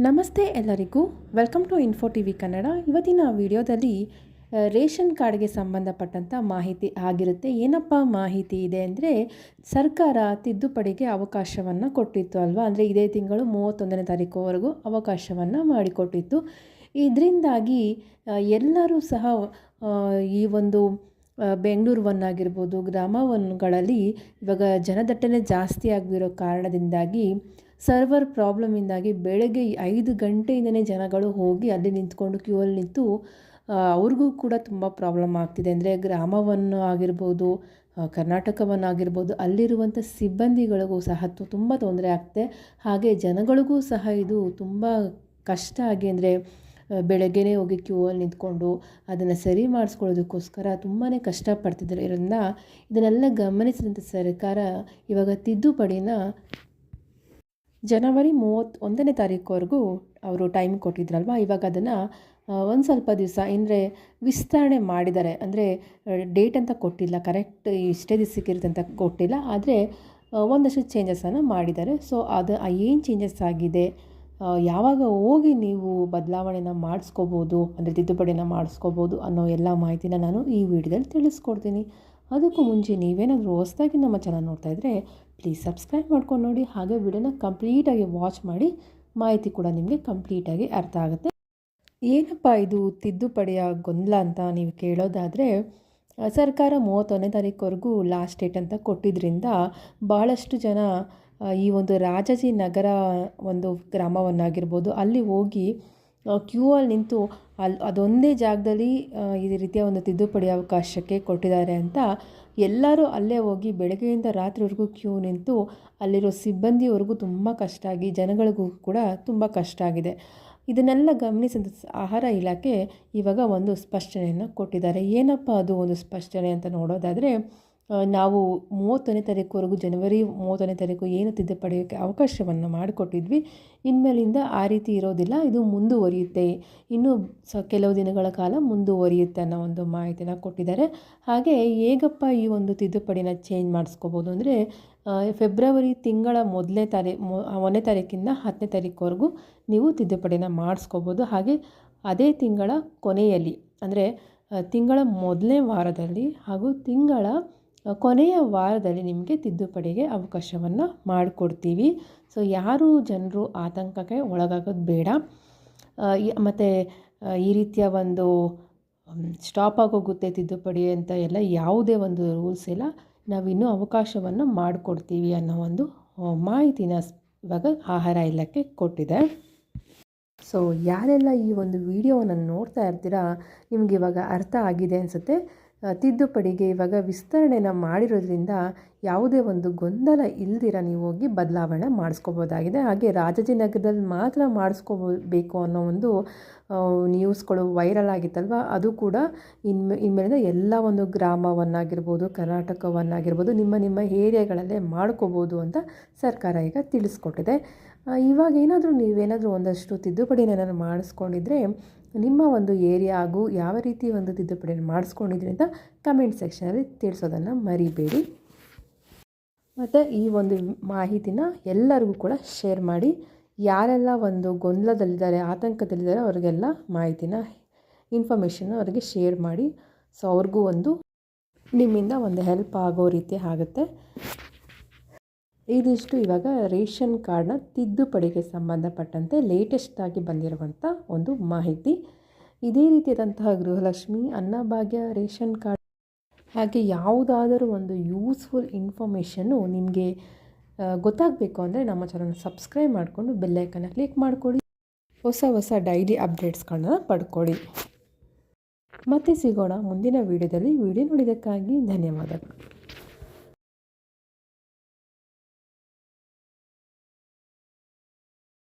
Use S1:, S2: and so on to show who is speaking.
S1: ನಮಸ್ತೆ ಎಲ್ಲರಿಗೂ. Welcome to info T V Kannada ಇವತ್ತಿನ ವಿಡಿಯೋದಲ್ಲಿ ರೇಷನ್ ಕಾರ್ಡ್ಗೆ ಸಂಬಂಧಪಟ್ಟಂಥ ಮಾಹಿತಿ ಆಗಿರುತ್ತೆ. ಏನಪ್ಪ ಮಾಹಿತಿ ಇದೆ ಅಂದರೆ, ಸರ್ಕಾರ ತಿದ್ದುಪಡಿಗೆ ಅವಕಾಶವನ್ನು ಕೊಟ್ಟಿತ್ತು ಅಲ್ವಾ? ಅಂದರೆ ಇದೇ ತಿಂಗಳು ಮೂವತ್ತೊಂದನೇ ತಾರೀಕುವರೆಗೂ ಅವಕಾಶವನ್ನು ಮಾಡಿಕೊಟ್ಟಿತ್ತು. ಇದರಿಂದಾಗಿ ಎಲ್ಲರೂ ಸಹ ಈ ಒಂದು ಬೆಂಗಳೂರು ಒನ್ ಆಗಿರ್ಬೋದು, ಗ್ರಾಮ ಒನ್ಗಳಲ್ಲಿ ಇವಾಗ ಜನದಟ್ಟಣೆ ಜಾಸ್ತಿ ಆಗಿರೋ ಕಾರಣದಿಂದಾಗಿ ಸರ್ವರ್ ಪ್ರಾಬ್ಲಮಿಂದಾಗಿ ಬೆಳಗ್ಗೆ ಐದು ಗಂಟೆಯಿಂದನೇ ಜನಗಳು ಹೋಗಿ ಅಲ್ಲಿ ನಿಂತ್ಕೊಂಡು ಕ್ಯೂ ಅಲ್ಲಿ ನಿಂತು ಅವ್ರಿಗೂ ಕೂಡ ತುಂಬ ಪ್ರಾಬ್ಲಮ್ ಆಗ್ತಿದೆ. ಅಂದರೆ ಗ್ರಾಮವನ್ನು ಆಗಿರ್ಬೋದು ಕರ್ನಾಟಕವನ್ನಾಗಿರ್ಬೋದು ಅಲ್ಲಿರುವಂಥ ಸಿಬ್ಬಂದಿಗಳಿಗೂ ಸಹ ತುಂಬ ತೊಂದರೆ ಆಗ್ತದೆ. ಹಾಗೆ ಜನಗಳಿಗೂ ಸಹ ಇದು ತುಂಬ ಕಷ್ಟ ಆಗಿ, ಅಂದರೆ ಬೆಳಗ್ಗೆನೇ ಹೋಗಿ ಕ್ಯೂ ಅಲ್ಲಿ ನಿಂತ್ಕೊಂಡು ಅದನ್ನು ಸರಿ ಮಾಡಿಸ್ಕೊಳ್ಳೋದಕ್ಕೋಸ್ಕರ ತುಂಬಾ ಕಷ್ಟಪಡ್ತಿದ್ದಾರೆ. ಇದರಿಂದ ಇದನ್ನೆಲ್ಲ ಗಮನಿಸಿದಂಥ ಸರ್ಕಾರ ಇವಾಗ ತಿದ್ದುಪಡಿನ ಜನವರಿ ಮೂವತ್ತೊಂದನೇ ತಾರೀಕುವರೆಗೂ ಅವರು ಟೈಮ್ ಕೊಟ್ಟಿದ್ರಲ್ವ? ಇವಾಗ ಅದನ್ನು ಒಂದು ಸ್ವಲ್ಪ ದಿವಸ, ಅಂದರೆ ವಿಸ್ತರಣೆ ಮಾಡಿದ್ದಾರೆ. ಅಂದರೆ ಡೇಟ್ ಅಂತ ಕೊಟ್ಟಿಲ್ಲ, ಕರೆಕ್ಟ್ ಇಷ್ಟೇ ದಿವಸಕ್ಕಿರುತ್ತೆ ಅಂತ ಕೊಟ್ಟಿಲ್ಲ, ಆದರೆ ಒಂದಷ್ಟು ಚೇಂಜಸನ್ನು ಮಾಡಿದ್ದಾರೆ. ಸೊ ಅದು ಏನು ಚೇಂಜಸ್ ಆಗಿದೆ? ಯಾವಾಗ ಹೋಗಿ ನೀವು ಬದಲಾವಣೆನ ಮಾಡಿಸ್ಕೋಬೋದು, ಅಂದರೆ ತಿದ್ದುಪಡಿನ ಮಾಡಿಸ್ಕೋಬೋದು ಅನ್ನೋ ಎಲ್ಲ ಮಾಹಿತಿನ ನಾನು ಈ ವಿಡಿಯೋದಲ್ಲಿ ತಿಳಿಸ್ಕೊಡ್ತೀನಿ. ಅದಕ್ಕೂ ಮುಂಚೆ ನೀವೇನಾದರೂ ಹೊಸದಾಗಿ ನಮ್ಮ ಚಾನಲ್ ನೋಡ್ತಾ ಇದ್ದರೆ ಪ್ಲೀಸ್ ಸಬ್ಸ್ಕ್ರೈಬ್ ಮಾಡ್ಕೊಂಡು ನೋಡಿ. ಹಾಗೆ ವಿಡಿಯೋನ ಕಂಪ್ಲೀಟಾಗಿ ವಾಚ್ ಮಾಡಿ. ಮಾಹಿತಿ ಕೂಡ ನಿಮಗೆ ಕಂಪ್ಲೀಟಾಗಿ ಅರ್ಥ ಆಗುತ್ತೆ. ಏನಪ್ಪ ಇದು ತಿದ್ದುಪಡಿಯ ಗೊಂದಲ ಅಂತ ನೀವು ಕೇಳೋದಾದರೆ, ಸರ್ಕಾರ ಮೂವತ್ತೊಂದನೇ ತಾರೀಕುವರೆಗೂ ಲಾಸ್ಟ್ ಡೇಟ್ ಅಂತ ಕೊಟ್ಟಿದ್ದರಿಂದ ಭಾಳಷ್ಟು ಜನ ಈ ಒಂದು ರಾಜಾಜಿ ನಗರ ಒಂದು ಗ್ರಾಮವನ್ನಾಗಿರ್ಬೋದು. ಅಲ್ಲಿ ಹೋಗಿ ಕ್ಯೂ ಅಲ್ಲಿ ನಿಂತು ಅಲ್ಲಿ ಅದೊಂದೇ ಜಾಗದಲ್ಲಿ ಈ ರೀತಿಯ ಒಂದು ತಿದ್ದುಪಡಿ ಅವಕಾಶಕ್ಕೆ ಕೊಟ್ಟಿದ್ದಾರೆ ಅಂತ ಎಲ್ಲರೂ ಅಲ್ಲೇ ಹೋಗಿ ಬೆಳಗ್ಗೆಯಿಂದ ರಾತ್ರಿವರೆಗೂ ಕ್ಯೂ ನಿಂತು ಅಲ್ಲಿರೋ ಸಿಬ್ಬಂದಿವರೆಗೂ ತುಂಬ ಕಷ್ಟ ಆಗಿ, ಜನಗಳಿಗೂ ಕೂಡ ತುಂಬ ಕಷ್ಟ ಆಗಿದೆ. ಇದನ್ನೆಲ್ಲ ಗಮನಿಸಿದ ಆಹಾರ ಇಲಾಖೆ ಇವಾಗ ಒಂದು ಸ್ಪಷ್ಟನೆಯನ್ನು ಕೊಟ್ಟಿದ್ದಾರೆ. ಏನಪ್ಪ ಅದು ಒಂದು ಸ್ಪಷ್ಟನೆ ಅಂತ ನೋಡೋದಾದರೆ ನಾವು ಮೂವತ್ತನೇ ತಾರೀಕುವರೆಗೂ, ಜನವರಿ ಮೂವತ್ತನೇ ತಾರೀಕು ಏನು ತಿದ್ದುಪಡಿಯೋಕ್ಕೆ ಅವಕಾಶವನ್ನು ಮಾಡಿಕೊಟ್ಟಿದ್ವಿ. ಇನ್ಮೇಲಿಂದ ಆ ರೀತಿ ಇರೋದಿಲ್ಲ, ಇದು ಮುಂದುವರಿಯುತ್ತೆ. ಇನ್ನೂ ಸ, ಕೆಲವು ದಿನಗಳ ಕಾಲ ಮುಂದುವರಿಯುತ್ತೆ ಅನ್ನೋ ಒಂದು ಮಾಹಿತಿನ ಕೊಟ್ಟಿದ್ದಾರೆ. ಹಾಗೆ ಹೇಗಪ್ಪ ಈ ಒಂದು ತಿದ್ದುಪಡಿನ ಚೇಂಜ್ ಮಾಡಿಸ್ಕೋಬೋದು ಅಂದರೆ ಫೆಬ್ರವರಿ ತಿಂಗಳ ಮೊದಲನೇ ತಾರೀ ಒಂದನೇ ತಾರೀಕಿಂದ ಹತ್ತನೇ ತಾರೀಕುವರೆಗೂ ನೀವು ತಿದ್ದುಪಡಿನ ಮಾಡಿಸ್ಕೋಬೋದು. ಹಾಗೆ ಅದೇ ತಿಂಗಳ ಕೊನೆಯಲ್ಲಿ, ಅಂದರೆ ತಿಂಗಳ ಮೊದಲನೇ ವಾರದಲ್ಲಿ ಹಾಗೂ ತಿಂಗಳ ಕೊನೆಯ ವಾರದಲ್ಲಿ ನಿಮಗೆ ತಿದ್ದುಪಡಿಗೆ ಅವಕಾಶವನ್ನು ಮಾಡಿಕೊಡ್ತೀವಿ. ಸೊ ಯಾರು ಜನರು ಆತಂಕಕ್ಕೆ ಒಳಗಾಗೋದು ಬೇಡ. ಮತ್ತು ಈ ರೀತಿಯ ಒಂದು ಸ್ಟಾಪ್ ಆಗೋಗುತ್ತೆ ತಿದ್ದುಪಡಿ ಅಂತ ಎಲ್ಲ ಯಾವುದೇ ಒಂದು ರೂಲ್ಸ್ ಇಲ್ಲ. ನಾವಿನ್ನೂ ಅವಕಾಶವನ್ನು ಮಾಡಿಕೊಡ್ತೀವಿ ಅನ್ನೋ ಒಂದು ಮಾಹಿತಿನ ಇವಾಗ ಆಹಾರ ಇಲಾಖೆ ಕೊಟ್ಟಿದೆ. ಸೊ ಯಾರೆಲ್ಲ ಈ ಒಂದು ವಿಡಿಯೋವನ್ನು ನೋಡ್ತಾ ಇರ್ತೀರಾ, ನಿಮಗೆ ಇವಾಗ ಅರ್ಥ ಆಗಿದೆ ಅನಿಸುತ್ತೆ. ತಿದ್ದುಪಡಿಗೆ ಇವಾಗ ವಿಸ್ತರಣೆನ ಮಾಡಿರೋದ್ರಿಂದ ಯಾವುದೇ ಒಂದು ಗೊಂದಲ ಇಲ್ದಿರ ನೀವು ಹೋಗಿ ಬದಲಾವಣೆ ಮಾಡಿಸ್ಕೋಬೋದಾಗಿದೆ. ಹಾಗೆ ರಾಜಾಜಿನಗರದಲ್ಲಿ ಮಾತ್ರ ಮಾಡಿಸ್ಕೋಬೇಕು ಅನ್ನೋ ಒಂದು ನ್ಯೂಸ್ಗಳು ವೈರಲ್ ಆಗಿತ್ತಲ್ವ? ಅದು ಕೂಡ ಇನ್ಮೆ, ಇನ್ಮೇಲಿಂದ ಎಲ್ಲ ಒಂದು ಗ್ರಾಮವನ್ನಾಗಿರ್ಬೋದು, ಕರ್ನಾಟಕವನ್ನಾಗಿರ್ಬೋದು, ನಿಮ್ಮ ನಿಮ್ಮ ಏರಿಯಾಗಳಲ್ಲೇ ಮಾಡ್ಕೋಬೋದು ಅಂತ ಸರ್ಕಾರ ಈಗ ತಿಳಿಸ್ಕೊಟ್ಟಿದೆ. ಇವಾಗ ಏನಾದರೂ ನೀವೇನಾದರೂ ಒಂದಷ್ಟು ತಿದ್ದುಪಡಿನ ನಾನು ಮಾಡಿಸ್ಕೊಂಡಿದ್ರೆ ನಿಮ್ಮ ಒಂದು ಏರಿಯಾ ಹಾಗೂ ಯಾವ ರೀತಿ ಒಂದು ತಿದ್ದುಪಡಿನ ಮಾಡಿಸ್ಕೊಂಡಿದ್ರಿ ಅಂತ ಕಮೆಂಟ್ ಸೆಕ್ಷನಲ್ಲಿ ತಿಳಿಸೋದನ್ನು ಮರಿಬೇಡಿ. ಮತ್ತು ಈ ಒಂದು ಮಾಹಿತಿನ ಎಲ್ಲರಿಗೂ ಕೂಡ ಶೇರ್ ಮಾಡಿ. ಯಾರೆಲ್ಲ ಒಂದು ಗೊಂದಲದಲ್ಲಿದ್ದಾರೆ, ಆತಂಕದಲ್ಲಿದ್ದಾರೆ, ಅವ್ರಿಗೆಲ್ಲ ಮಾಹಿತಿನ ಇನ್ಫಾರ್ಮೇಷನ್ ಅವರಿಗೆ ಶೇರ್ ಮಾಡಿ. ಸೊ ಅವ್ರಿಗೂ ಒಂದು ನಿಮ್ಮಿಂದ ಒಂದು ಹೆಲ್ಪ್ ಆಗೋ ರೀತಿ ಆಗುತ್ತೆ. ಇದಿಷ್ಟು ಇವಾಗ ರೇಷನ್ ಕಾರ್ಡ್ನ ತಿದ್ದುಪಡಿಗೆ ಸಂಬಂಧಪಟ್ಟಂತೆ ಲೇಟೆಸ್ಟಾಗಿ ಬಂದಿರುವಂಥ ಒಂದು ಮಾಹಿತಿ. ಇದೇ ರೀತಿಯಾದಂತಹ ಗೃಹಲಕ್ಷ್ಮಿ, ಅನ್ನಭಾಗ್ಯ, ರೇಷನ್ ಕಾರ್ಡ್, ಹಾಗೆ ಯಾವುದಾದರೂ ಒಂದು ಯೂಸ್ಫುಲ್ ಇನ್ಫಾರ್ಮೇಷನ್ನು ನಿಮಗೆ ಗೊತ್ತಾಗಬೇಕು ಅಂದರೆ ನಮ್ಮ ಚಾನಲ್ ಸಬ್ಸ್ಕ್ರೈಬ್ ಮಾಡಿಕೊಂಡು ಬೆಲ್ಲೈಕನ್ನ ಕ್ಲಿಕ್ ಮಾಡಿಕೊಡಿ. ಹೊಸ ಹೊಸ ಡೈಲಿ ಅಪ್ಡೇಟ್ಸ್ಗಳನ್ನ ಪಡ್ಕೊಳ್ಳಿ ಮತ್ತೆ ಸಿಗೋಣ ಮುಂದಿನ ವಿಡಿಯೋದಲ್ಲಿ. ವಿಡಿಯೋ ನೋಡಿದ್ದಕ್ಕಾಗಿ ಧನ್ಯವಾದಗಳು.